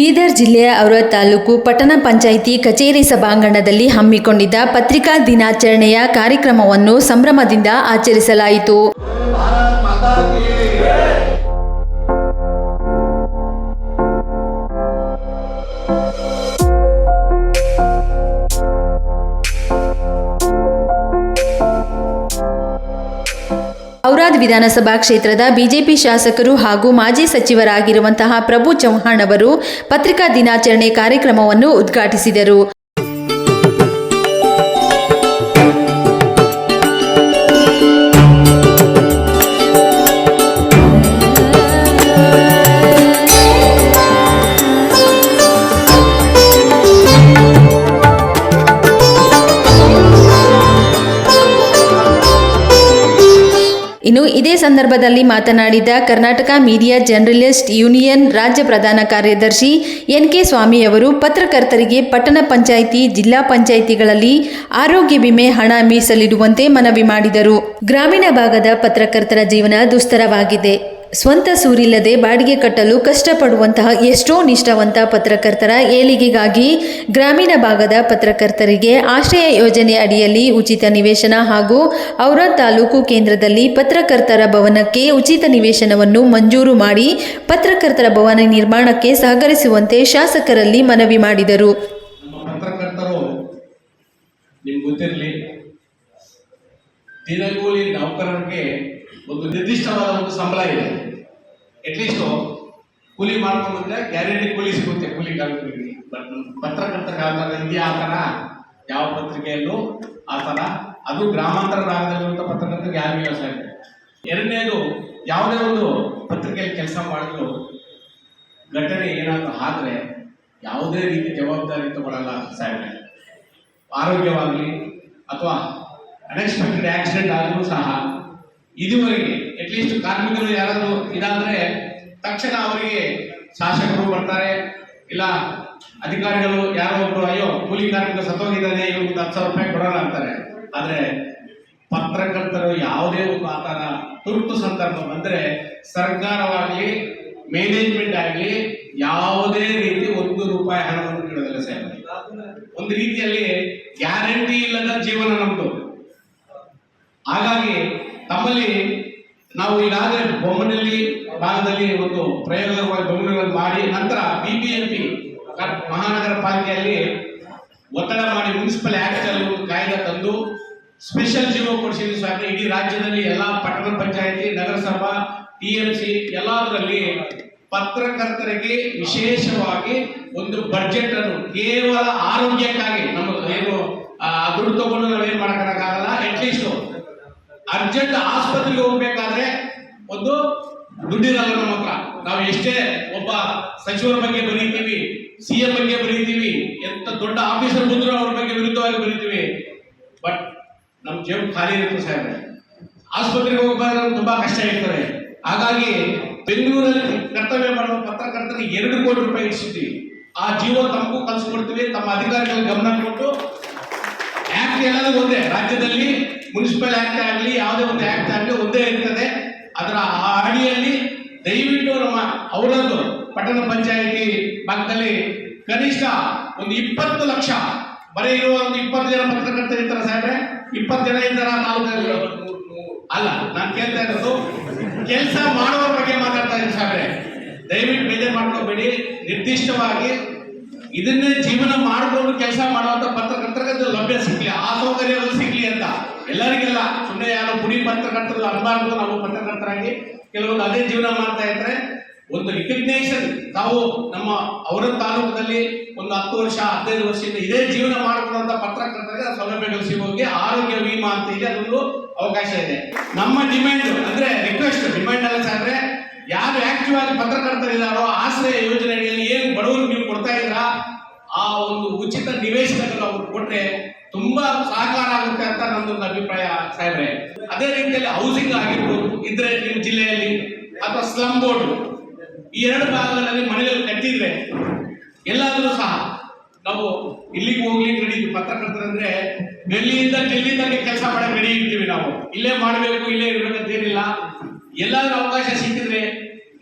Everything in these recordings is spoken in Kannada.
ಬೀದರ್ ಜಿಲ್ಲೆಯ ಔರಾದ್ ತಾಲೂಕು ಪಟ್ಟಣ ಪಂಚಾಯಿತಿ ಕಚೇರಿ ಸಭಾಂಗಣದಲ್ಲಿ ಹಮ್ಮಿಕೊಂಡಿದ್ದ ಪತ್ರಿಕಾ ದಿನಾಚರಣೆಯ ಕಾರ್ಯಕ್ರಮವನ್ನು ಸಂಭ್ರಮದಿಂದ ಆಚರಿಸಲಾಯಿತು. ವಿಧಾನಸಭಾ ಕ್ಷೇತ್ರದ ಬಿಜೆಪಿ ಶಾಸಕರು ಹಾಗೂ ಮಾಜಿ ಸಚಿವರಾಗಿರುವಂತಹ ಪ್ರಭು ಚೌಹಾಣ್ ಅವರು ಪತ್ರಿಕಾ ದಿನಾಚರಣೆ ಕಾರ್ಯಕ್ರಮವನ್ನು ಉದ್ಘಾಟಿಸಿದರು. ಸಂದರ್ಭದಲ್ಲಿ ಮಾತನಾಡಿದ ಕರ್ನಾಟಕ ಮೀಡಿಯಾ ಜರ್ನಲಿಸ್ಟ್ ಯೂನಿಯನ್ ರಾಜ್ಯ ಪ್ರಧಾನ ಕಾರ್ಯದರ್ಶಿ ಎನ್ ಕೆ ಸ್ವಾಮಿಯವರು ಪತ್ರಕರ್ತರಿಗೆ ಪಟ್ಟಣ ಪಂಚಾಯಿತಿ, ಜಿಲ್ಲಾ ಪಂಚಾಯಿತಿಗಳಲ್ಲಿ ಆರೋಗ್ಯ ವಿಮೆ ಹಣ ಮೀಸಲಿಡುವಂತೆ ಮನವಿ ಮಾಡಿದರು. ಗ್ರಾಮೀಣ ಭಾಗದ ಪತ್ರಕರ್ತರ ಜೀವನ ದುಸ್ತರವಾಗಿದೆ. ಸ್ವಂತ ಸೂರಿಲ್ಲದೆ ಬಾಡಿಗೆ ಕಟ್ಟಲು ಕಷ್ಟಪಡುವಂತಹ ಎಷ್ಟೋ ನಿಷ್ಠಾವಂತ ಪತ್ರಕರ್ತರ ಏಳಿಗೆಗಾಗಿ ಗ್ರಾಮೀಣ ಭಾಗದ ಪತ್ರಕರ್ತರಿಗೆ ಆಶ್ರಯ ಯೋಜನೆ ಅಡಿಯಲ್ಲಿ ಉಚಿತ ನಿವೇಶನ ಹಾಗೂ ಔರ ತಾಲೂಕು ಕೇಂದ್ರದಲ್ಲಿ ಪತ್ರಕರ್ತರ ಭವನಕ್ಕೆ ಉಚಿತ ನಿವೇಶನವನ್ನು ಮಂಜೂರು ಮಾಡಿ ಪತ್ರಕರ್ತರ ಭವನ ನಿರ್ಮಾಣಕ್ಕೆ ಸಹಕರಿಸುವಂತೆ ಶಾಸಕರಲ್ಲಿ ಮನವಿ ಮಾಡಿದರು. ದಿನಗೂಲಿ ನೌಕರರಿಗೆ ಒಂದು ನಿರ್ದಿಷ್ಟವಾದ ಒಂದು ಸಂಬಳ ಇದೆ. ಅಟ್ಲೀಸ್ಟು ಕೂಲಿ ಮಾಡ್ಕೊಂಡ್ಬಂದ್ರೆ ಗ್ಯಾರಂಟಿ ಕೂಲಿ ಸಿಗುತ್ತೆ, ಕೂಲಿ ಕಾರ್ಮಿಕರಿಗೆ ಬಟ್ ಆ ಥರ ಇದೆಯಾ ಆ ಥರ, ಯಾವ ಪತ್ರಿಕೆಯಲ್ಲೂ ಆ ಥರ. ಅದು ಗ್ರಾಮಾಂತರ ಭಾಗದಲ್ಲಿರುವಂಥ ಪತ್ರಕರ್ತರಿಗೆ ಯಾರು ಇಲ್ಲ ಇದೆ ಎರಡನೇದು, ಯಾವುದೇ ಒಂದು ಪತ್ರಿಕೆಯಲ್ಲಿ ಕೆಲಸ ಮಾಡಿದ್ರು ಘಟನೆ ಏನಾದರೂ ಆದರೆ ಯಾವುದೇ ರೀತಿ ಜವಾಬ್ದಾರಿ ತಗೊಳ್ಳಲ್ಲ ಸಾಹೇಬ್ರೆ ಆರೋಗ್ಯವಾಗಲಿ ಅಥವಾ ಅನ್ಎಕ್ಸ್ಪೆಕ್ಟೆಡ್ ಆಕ್ಸಿಡೆಂಟ್ ಆದರೂ ಸಹ ಇದುವರೆಗೆ ಅಟ್ಲೀಸ್ಟ್ ಕಾರ್ಮಿಕರು ಯಾರಾದರೂ ಇದಾದರೆ ತಕ್ಷಣ ಅವರಿಗೆ ಶಾಸಕರು ಬರ್ತಾರೆ. ಇಲ್ಲ, ಅಧಿಕಾರಿಗಳು ಯಾರೋ ಒಬ್ರು, ಅಯ್ಯೋ, ಕೂಲಿ ಕಾರ್ಮಿಕ ಸತ್ತೋಗಿದ್ದಾನೆ ಇವ್ರಿಗೆ ಹತ್ತು ಸಾವಿರ ರೂಪಾಯಿ ಕೊಡೋಣ ಅಂತಾರೆ. ಆದರೆ ಪತ್ರಕರ್ತರು ಯಾವುದೇ ಒಂದು ಥರ ತುರ್ತು ಸಂದರ್ಭ ಬಂದ್ರೆ ಸರ್ಕಾರವಾಗಲಿ ಮ್ಯಾನೇಜ್ಮೆಂಟ್ ಆಗಲಿ ಯಾವುದೇ ರೀತಿ ಒಂದು ರೂಪಾಯಿ ಹಣವನ್ನು ನೀಡೋದಿಲ್ಲ ಸರ್ ಒಂದು ರೀತಿಯಲ್ಲಿ ಗ್ಯಾರಂಟಿ ಇಲ್ಲದ ಜೀವನ ನಮ್ದು. ಹಾಗಾಗಿ ತಮ್ಮಲ್ಲಿ ನಾವು ಈಗಾಗಲೇ ಬೊಮ್ಮನಲ್ಲಿ ಭಾಗದಲ್ಲಿ ಒಂದು ಪ್ರಯೋಗವಾಗಿ ಬೊಮ್ಮನಗಳನ್ನು ಮಾಡಿ, ನಂತರ ಬಿ ಬಿ ಎಂ ಪಿ ಮಹಾನಗರ ಪಾಲಿಕೆಯಲ್ಲಿ ಒತ್ತಡ ಮಾಡಿ ಮುನ್ಸಿಪಲ್ ಆಕ್ಟ್ ಅಲ್ಲಿ ಒಂದು ಕಾಯ್ದೆ ತಂದು ಸ್ಪೆಷಲ್ ಜೀವೋ ಕೊಡಿಸಿದ್ವಿ ಸ್ವಾಮಿ ಇಡೀ ರಾಜ್ಯದಲ್ಲಿ ಎಲ್ಲ ಪಟ್ಟಣ ಪಂಚಾಯತಿ, ನಗರಸಭಾ ಟಿಎಂಸಿ ಎಲ್ಲದರಲ್ಲಿ ಪತ್ರಕರ್ತರಿಗೆ ವಿಶೇಷವಾಗಿ ಒಂದು ಬಡ್ಜೆಟ್ ಅನ್ನು, ಕೇವಲ ಆರೋಗ್ಯಕ್ಕಾಗಿ ನಮ್ಮ ಏನು ದುಡ್ಡು ತಗೊಂಡು ನಾವೇನು ಮಾಡಕ್ಕಾಗಲ್ಲ ಅಟ್ಲೀಸ್ಟ್ ಅರ್ಜೆಂಟ್ ಆಸ್ಪತ್ರೆಗೆ ಹೋಗ್ಬೇಕಾದ್ರೆ ಒಂದು ದುಡ್ಡಿರಲ್ಲ ನಮ್ಮ ಹತ್ರ. ನಾವು ಎಷ್ಟೇ ಒಬ್ಬ ಸಚಿವರ ಬಗ್ಗೆ ಬರೀತೀವಿ, ಸಿ ಎಂ ಬಗ್ಗೆ ಬರೀತೀವಿ, ಎಂತ ದೊಡ್ಡ ಆಫೀಸರ್ ಬಂದ್ರು ಅವ್ರ ಬಗ್ಗೆ ವಿರುದ್ಧವಾಗಿ ಬರೀತೀವಿ. ಬಟ್ ನಮ್ಮ ಜೇಬು ಖಾಲಿ ಇರುತ್ತೆ ಸಾಹೇಬ್ರೆ. ಆಸ್ಪತ್ರೆಗೆ ಹೋಗ್ಬೇಕಾದ್ರೆ ತುಂಬಾ ಕಷ್ಟ ಇರ್ತದೆ. ಹಾಗಾಗಿ ಬೆಂಗಳೂರಲ್ಲಿ ಕರ್ತವ್ಯ ಮಾಡುವ ಪತ್ರಕರ್ತರಿಗೆ ಎರಡು ಕೋಟಿ ರೂಪಾಯಿ ಇಡಿಸಿದ್ವಿ ಆ ಜೀವ ತಮಗೂ ಕಲ್ಸ್ಕೊಡ್ತೀವಿ ತಮ್ಮ ಅಧಿಕಾರಿಗಳ ಗಮನ ಕೊಟ್ಟು ಆಕ್ಟ್ ಒಂದೇ? ರಾಜ್ಯದಲ್ಲಿ ಮುನ್ಸಿಪಲ್ ಆಕ್ಟ್ ಆಗಲಿ ಯಾವುದೇ ಒಂದು ಆಕ್ಟ್ ಆಗಲಿ ಒಂದೇ ಇರ್ತದೆ. ಅದರ ಆ ಅಡಿಯಲ್ಲಿ ದಯವಿಟ್ಟು ನಮ್ಮ ಅವರದ್ದು ಪಟ್ಟಣ ಪಂಚಾಯಿತಿ ಭಾಗದಲ್ಲಿ ಕನಿಷ್ಠ ಒಂದು ಇಪ್ಪತ್ತು ಲಕ್ಷ ಬರೀ ಇರುವ ಒಂದು ಇಪ್ಪತ್ತು ಜನ ಪತ್ರಕರ್ತರು ಇರ್ತಾರೆ ಸಾಹೇಬ್ರೆ. ಇಪ್ಪತ್ತು ಜನ ಇದ್ದಾರ ತಾಲೂಕಲ್ಲಿ? ಅಲ್ಲ ನಾನು ಕೇಳ್ತಾ ಇರೋದು ಕೆಲಸ ಮಾಡುವ ಬಗ್ಗೆ ಮಾತಾಡ್ತಾ ಇದ್ದೀನಿ ಸಾಹೇಬ್ರೆ. ದಯವಿಟ್ಟು ಬೇಜಾರು ಮಾಡ್ಕೋಬೇಡಿ. ನಿರ್ದಿಷ್ಟವಾಗಿ ಇದನ್ನೇ ಜೀವನ ಮಾಡಿಕೊಂಡು ಕೆಲಸ ಮಾಡುವಂತ ಪತ್ರಕರ್ತರಿಗೆ ಲಭ್ಯ ಸಿಗ್ಲಿ, ಆ ಸೌಕರ್ಯಗಳು ಸಿಗ್ಲಿ ಅಂತ. ಎಲ್ಲರಿಗೆಲ್ಲ ಸುಮ್ಮನೆ ಯಾರೋ ಪುಡಿ ಪತ್ರಕರ್ತರು ಅನ್ಬಾರ್ದು ನಾವು ಪತ್ರಕರ್ತರಾಗಿ ಕೆಲವೊಂದು ಅದೇ ಜೀವನ ಮಾಡ್ತಾ ಇದ್ರೆ ಒಂದು ರಿಕಗ್ನೇಷನ್ ತಾವು ನಮ್ಮ ಅವರ ತಾಲೂಕಿನಲ್ಲಿ ಒಂದು ಹತ್ತು ವರ್ಷ, ಹದಿನೈದು ವರ್ಷದಿಂದ ಇದೇ ಜೀವನ ಮಾಡಿಕೊಂಡಂತ ಪತ್ರಕರ್ತರಿಗೆ ಸೌಲಭ್ಯಗಳು ಸಿಗೋಕೆ ಆರೋಗ್ಯ ವಿಮಾ ಅಂತ ಇದೆ ಅದೊಂದು ಅವಕಾಶ ಇದೆ. ನಮ್ಮ ಡಿಮ್ಯಾಂಡ್ ಅಂದ್ರೆ ರಿಕ್ವೆಸ್ಟ್ ಡಿಮ್ಯಾಂಡ್ ಆಗಿ ಪತ್ರಕರ್ತರಿದ್ದಾರೋ ಆಶ್ರಯ ಯೋಜನೆ ಅಡಿಯಲ್ಲಿ ಏನು ಬಡವರು ನೀವು ಕೊಡ್ತಾ ಇದ್ದೀರಾ, ಆ ಒಂದು ಉಚಿತ ನಿವೇಶನಗಳು ಅವರು ಕೊಟ್ರೆ ತುಂಬಾ ಸಹಕಾರ ಆಗುತ್ತೆ ಅಂತ ನಂದೊಂದು ಅಭಿಪ್ರಾಯ ಸಾಹೇಬ್ರೆ. ಅದೇ ರೀತಿಯಲ್ಲಿ ಹೌಸಿಂಗ್ ಆಗಿರ್ಬೋದು, ಇದ್ರೆ ನಿಮ್ಮ ಜಿಲ್ಲೆಯಲ್ಲಿ ಅಥವಾ ಸ್ಲಮ್ ಬೋರ್ಡ್ ಈ ಎರಡು ಭಾಗಗಳಲ್ಲಿ ಮನೆಯಲ್ಲಿ ಕಟ್ಟಿದ್ರೆ ಎಲ್ಲಾದರೂ ಸಹ ನಾವು ಇಲ್ಲಿಗೆ ಹೋಗ್ಲಿ ರೆಡಿ ಪತ್ರಕರ್ತರಂದ್ರೆ ಡೆಲ್ಲಿಯಿಂದ ಡೆಲ್ಲಿ ತನಕ ಕೆಲಸ ಮಾಡಕ್ಕೆ ರೆಡಿ ಇರ್ತೀವಿ ನಾವು. ಇಲ್ಲೇ ಮಾಡಬೇಕು, ಇಲ್ಲೇ ಇರ್ಬೇಕಂತ ಏನಿಲ್ಲ. ಎಲ್ಲಾದ್ರೂ ಅವಕಾಶ ಸಿಕ್ಕಿದ್ರೆ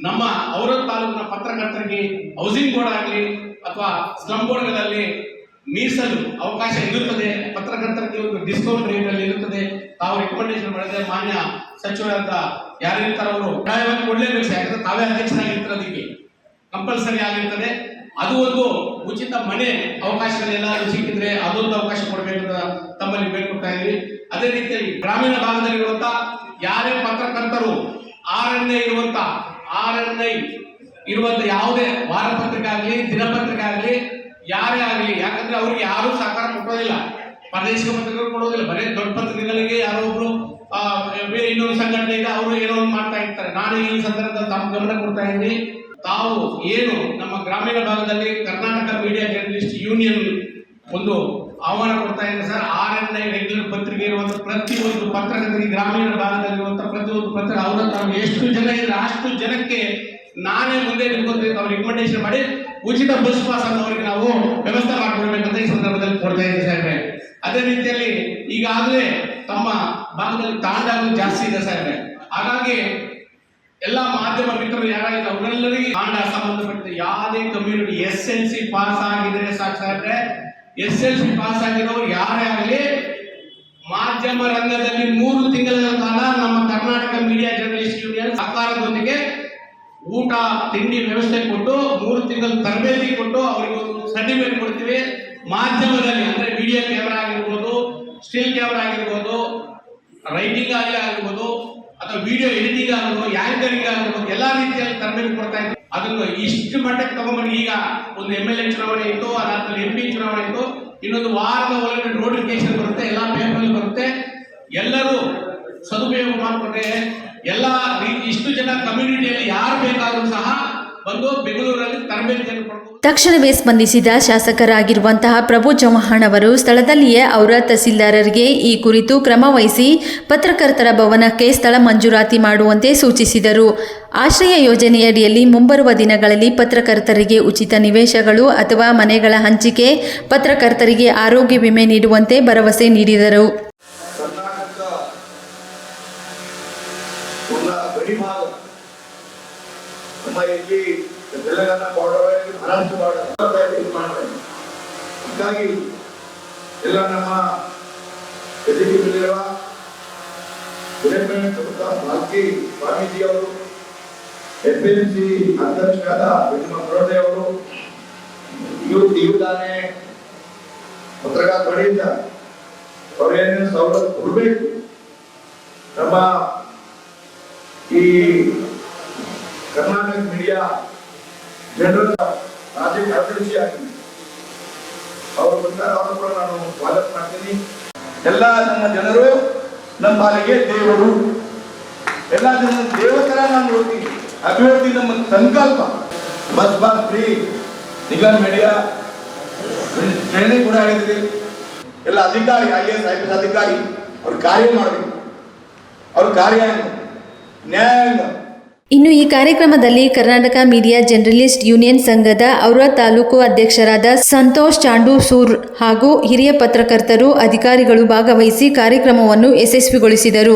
ನಮ್ಮ ಅವರ ತಾಲೂಕಿನ ಪತ್ರಕರ್ತರಿಗೆ ಹೌಸಿಂಗ್ ಬೋರ್ಡ್ ಆಗಲಿ ಅಥವಾ ಸ್ಲಮ್ ಬೋರ್ಡ್ಗಳಲ್ಲಿ ಮೀಸಲು ಅವಕಾಶ ಇರುತ್ತದೆ. ಪತ್ರಕರ್ತರಿಗೆ ಒಂದು ಡಿಸ್ಕೌಂಟ್ ರೇಟ್ ಅಲ್ಲಿ ಇರುತ್ತದೆ. ತಾವು ರೆಕಮೆಂಡೇಶನ್ ಮಾಡಿದ್ರೆ ಮಾನ್ಯ ಸಚಿವರಾದ ಯಾರಿರ್ತಾರ ಅವರು ಕಡ್ಡಾಯವಾಗಿ ಕೊಡಲೇಬೇಕು. ಯಾಕಂದ್ರೆ ತಾವೇ ಅಧ್ಯಕ್ಷರಾಗಿರ್ತಾರೆ ಅದಕ್ಕೆ ಕಂಪಲ್ಸರಿ ಆಗಿರ್ತದೆ. ಅದು ಒಂದು ಉಚಿತ ಮನೆ ಅವಕಾಶಗಳೆಲ್ಲ ಸಿಕ್ಕಿದ್ರೆ ಅದೊಂದು ಅವಕಾಶ ಕೊಡಬೇಕು ಅಂತ ತಮ್ಮಲ್ಲಿ ಬೇಡ್ಕೊಡ್ತಾ ಇದ್ವಿ ಅದೇ ರೀತಿಯಾಗಿ ಗ್ರಾಮೀಣ ಭಾಗದಲ್ಲಿರುವಂತ ಯಾರೇ ಪತ್ರಕರ್ತರು ಆರನೇ ಇರುವಂತ ಆರ್ ಎನ್ ಐ ಇರುವಂತ ಯಾವುದೇ ವಾರಪತ್ರಿಕೆ ಆಗಲಿ ದಿನಪತ್ರಿಕೆ ಆಗಲಿ ಯಾರೇ ಆಗಲಿ, ಯಾಕಂದ್ರೆ ಅವ್ರಿಗೆ ಯಾರು ಸಹಕಾರ ಕೊಡೋದಿಲ್ಲ. ಪ್ರಾದೇಶಿಕ ಪತ್ರಿಕೆಗಳು ಕೊಡೋದಿಲ್ಲ. ಬರೀ ದೊಡ್ಡ ಪತ್ರಿಕೆಗಳಿಗೆ ಯಾರೋ ಒಬ್ರು ಇನ್ನೊಂದು ಸಂಘಟನೆ ಇದೆ ಅವರು ಏನೋ ಒಂದು ಮಾಡ್ತಾ ಇರ್ತಾರೆ. ನಾನು ಈ ಸಂದರ್ಭದಲ್ಲಿ ತಮ್ಮ ಗಮನ ಕೊಡ್ತಾ ಇದ್ದೀನಿ. ತಾವು ಏನು ನಮ್ಮ ಗ್ರಾಮೀಣ ಭಾಗದಲ್ಲಿ ಕರ್ನಾಟಕ ಮೀಡಿಯಾ ಜರ್ನಲಿಸ್ಟ್ ಯೂನಿಯನ್ ಒಂದು ಆಹ್ವಾನ ಕೊಡ್ತಾ ಇದೆ sir. R N I regular ಪತ್ರಿಕೆ ಇರುವಂತ ಪ್ರತಿಯೊಂದು ಪತ್ರಕರ್ತರಿಗೆ, ಗ್ರಾಮೀಣ ಭಾಗದಲ್ಲಿರುವಂಥ ಪ್ರತಿಯೊಂದು ಪತ್ರ ಅವರ ತಾವು ಎಷ್ಟು ಜನ ಇದ್ರೆ ಅಷ್ಟು ಜನಕ್ಕೆ ನಾನೇ ಮುಂದೆ ನಿಂತ್ಕೊಂಡ್ರೆ ಅವ್ರು ರಿಕಮೆಂಡೇಶನ್ ಮಾಡಿ ಉಚಿತ ಬಸ್ ಪಾಸ್ ಅವರಿಗೆ ನಾವು ವ್ಯವಸ್ಥೆ ಮಾಡಿಕೊಡ್ಬೇಕಂತ ಈ ಸಂದರ್ಭದಲ್ಲಿ ಕೊಡ್ತಾ ಇದ್ದೀನಿ ಸಾಹೇಬ್ರೆ. ಅದೇ ರೀತಿಯಲ್ಲಿ ಈಗಾಗಲೇ ತಮ್ಮ ಭಾಗದಲ್ಲಿ ತಾಂಡಗಳು ಜಾಸ್ತಿ ಇದೆ ಸಾಹೇಬ್ರೆ. ಹಾಗಾಗಿ ಎಲ್ಲ ಮಾಧ್ಯಮ ಮಿತ್ರರು ಯಾರಾಗಿದ್ದ ಅವರೆಲ್ಲರಿಗೆ ಕಾಂಡ ಸಂಬಂಧಪಟ್ಟ ಯಾವುದೇ community S L C pass ಆಗಿದ್ರೆ ಸಾಕು ಸಾಹೇಬ್ರೆ. ಎಸ್ ಎಲ್ ಸಿ ಪಾಸ್ ಆಗಿರೋರು ಯಾರೇ ಆಗಲಿ, ಮಾಧ್ಯಮ ರಂಗದಲ್ಲಿ ಮೂರು ತಿಂಗಳ ಕಾಲ ನಮ್ಮ ಕರ್ನಾಟಕ ಮೀಡಿಯಾ ಜರ್ನಲಿಸ್ಟ್ ಯೂನಿಯನ್ ಸರ್ಕಾರದೊಂದಿಗೆ ಊಟ, ತಿಂಡಿ ವ್ಯವಸ್ಥೆ ಕೊಟ್ಟು, ಮೂರು ತಿಂಗಳ ತರಬೇತಿ ಕೊಟ್ಟು ಅವರಿಗೆ ಒಂದು ಸರ್ಟಿಫಿಕೇಟ್ ಕೊಡ್ತೀವಿ. ಮಾಧ್ಯಮದಲ್ಲಿ ಅಂದ್ರೆ ವಿಡಿಯೋ ಕ್ಯಾಮ್ರಾ ಆಗಿರ್ಬೋದು ಸ್ಟಿಲ್ ಕ್ಯಾಮ್ರಾ ಆಗಿರ್ಬೋದು ರೈಟಿಂಗ್ ಆಗಲಿ ಆಗಿರ್ಬೋದು ಅಥವಾ ವಿಡಿಯೋ ಎಡಿಟಿಂಗ್ ಆಗಿರ್ಬೋದು ಆಂಕರಿಂಗ್ ಆಗಿರ್ಬೋದು ಎಲ್ಲಾ ರೀತಿಯಲ್ಲಿ ತರಬೇತಿ ಕೊಡ್ತಾ ಇದ್ದೀವಿ ಅದನ್ನು ಇಷ್ಟು ಮಟ್ಟಕ್ಕೆ ತಗೊಂಡ್ಬಂದು ಈಗ ಒಂದು ಎಂ ಎಲ್ ಎ ಚುನಾವಣೆ ಇತ್ತು, ಅದಾದ್ಮೇಲೆ ಎಂ ಪಿ ಚುನಾವಣೆ ಇತ್ತು. ಇನ್ನೊಂದು ವಾರದ ಒಳಗಡೆ ನೋಟಿಫಿಕೇಶನ್ ಬರುತ್ತೆ, ಎಲ್ಲ ಪೇಪರ್ ಬರುತ್ತೆ. ಎಲ್ಲರೂ ಸದುಪಯೋಗ ಮಾಡಿಕೊಂಡ್ರೆ ಎಲ್ಲ ಇಷ್ಟು ಜನ ಕಮ್ಯುನಿಟಿಯಲ್ಲಿ ಯಾರು ಬೇಕಾದರೂ ಸಹ ತಕ್ಷಣವೇ ಸ್ಪಂದಿಸಿದ ಶಾಸಕರಾಗಿರುವಂತಹ ಪ್ರಭು ಚೌಹಾಣ್ ಅವರು ಸ್ಥಳದಲ್ಲಿಯೇ ಅವರ ತಹಸೀಲ್ದಾರರಿಗೆ ಈ ಕುರಿತು ಕ್ರಮ ವಹಿಸಿ ಪತ್ರಕರ್ತರ ಭವನಕ್ಕೆ ಸ್ಥಳ ಮಂಜೂರಾತಿ ಮಾಡುವಂತೆ ಸೂಚಿಸಿದರು. ಆಶ್ರಯ ಯೋಜನೆಯಡಿಯಲ್ಲಿ ಮುಂಬರುವ ದಿನಗಳಲ್ಲಿ ಪತ್ರಕರ್ತರಿಗೆ ಉಚಿತ ನಿವೇಶಗಳು ಅಥವಾ ಮನೆಗಳ ಹಂಚಿಕೆ, ಪತ್ರಕರ್ತರಿಗೆ ಆರೋಗ್ಯ ವಿಮೆ ನೀಡುವಂತೆ ಭರವಸೆ ನೀಡಿದರು ಕರ್ನಾಟಕ ಪೂರ್ಣ ಗಡಿ ಭಾಗ ನಮ್ಮ ಇಲ್ಲಿ ತೆಲಂಗಾಣ ಬಾರ್ಡರ್ ಮಹಾರಾಷ್ಟ್ರ ಬಾರ್ಡರ್ ಹೀಗಾಗಿ ಎಲ್ಲ ನಮ್ಮ ಎದುರಿಗಿರುವ ಭಾಲ್ಕಿ ಸ್ವಾಮೀಜಿ ಅವರು ಎಫ್ ಎಂ ಸಿ ಅಧ್ಯಕ್ಷರಾದ ವಿಷ್ಣು ಪ್ರೋಟೆ ಅವರು ಇವು ಇವುದಾನೆ ಪತ್ರಕಾರ ಬಳಿಯಿಂದ ಅವ್ರೇನೇನು ಸವಲತ್ತು ಕೊಡಬೇಕು? ನಮ್ಮ ಈ ಕರ್ನಾಟಕ ಮೀಡಿಯಾ ಜನರಲ್ ರಾಜ್ಯ ಕಾರ್ಯದರ್ಶಿ ಆಗಿ ಅವರು ಬಂದಾಗ ಅವರು ಕೂಡ ನಾನು ಸ್ವಾಗತ ಮಾಡ್ತೀನಿ. ಎಲ್ಲ ನಮ್ಮ ಜನರು, ನಮ್ಮ ಪಾಲಿಗೆ ದೇವರು. ಎಲ್ಲ ಜನ ದೇವತರ ನಾನು ನೋಡ್ತೀನಿ. ಅಭಿವೃದ್ಧಿ ನಮ್ಮ ಸಂಕಲ್ಪ. ಬಸ್ ಬಾಸ್ ಫ್ರೀ ನಿಗಮ್ ಮೀಡಿಯಾ ಟ್ರೈನಿಂಗ್ ಕೂಡ ಆಗಿದ್ರಿ ಎಲ್ಲ ಅಧಿಕಾರಿ I S I P S ಅಧಿಕಾರಿ, ಅವ್ರ ಕಾರ್ಯ ಮಾಡಬೇಕು. ಅವ್ರ ಕಾರ್ಯ ಏನು? ಇನ್ನು ಈ ಕಾರ್ಯಕ್ರಮದಲ್ಲಿ ಕರ್ನಾಟಕ ಮೀಡಿಯಾ ಜರ್ನಲಿಸ್ಟ್ ಯೂನಿಯನ್ ಸಂಘದ ಔರ ತಾಲೂಕು ಅಧ್ಯಕ್ಷರಾದ ಸಂತೋಷ್ ಚಾಂಡೂಸೂರ್ ಹಾಗೂ ಹಿರಿಯ ಪತ್ರಕರ್ತರು ಅಧಿಕಾರಿಗಳು ಭಾಗವಹಿಸಿ ಕಾರ್ಯಕ್ರಮವನ್ನು ಯಶಸ್ವಿಗೊಳಿಸಿದರು.